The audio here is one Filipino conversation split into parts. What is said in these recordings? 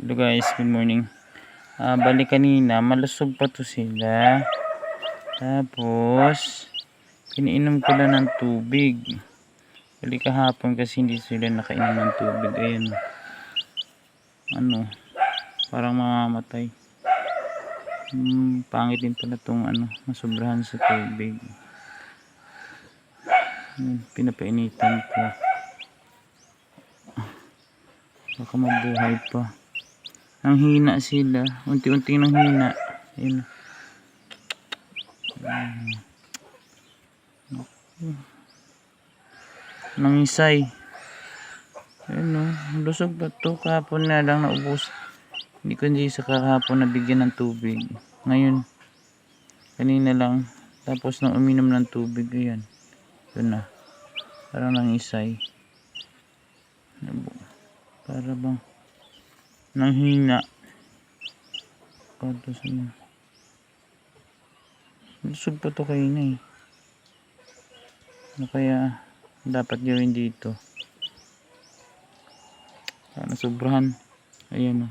Hello guys, good morning. Ah, bali kanina, malusog pa to sila. Tapos, piniinom ko lang ng tubig. Bali kahapon kasi hindi sila nakainom ng tubig. Ayun. Ano, parang mamamatay. Hmm, pangit din pala tong ano, masobrahan sa tubig. Hmm, pinapainitan ko. Baka mabuhay pa. Ang hina sila. Unti-unti nang hina. Ayun. Nangisay. Ayun o. Lusog pa to. Kahapon na lang naubos. Hindi ko hindi sa kahapon nabigyan ng tubig. Ngayon. Kanina lang. Tapos nang uminom ng tubig. Ayan. Yun na. Parang nangisay. Nabo. Para bang nanghina. Kato sa mga. Lusog pa to kayo na eh. Ano kaya dapat gawin dito? Para sobrahan. Ayan o.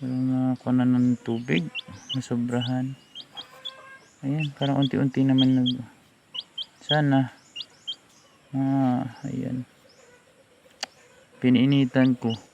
Parang nakakuha na ng tubig. Nasobrahan. Ayan, parang unti-unti naman nag... Sana. Ah, ayan. Piniinitan ko.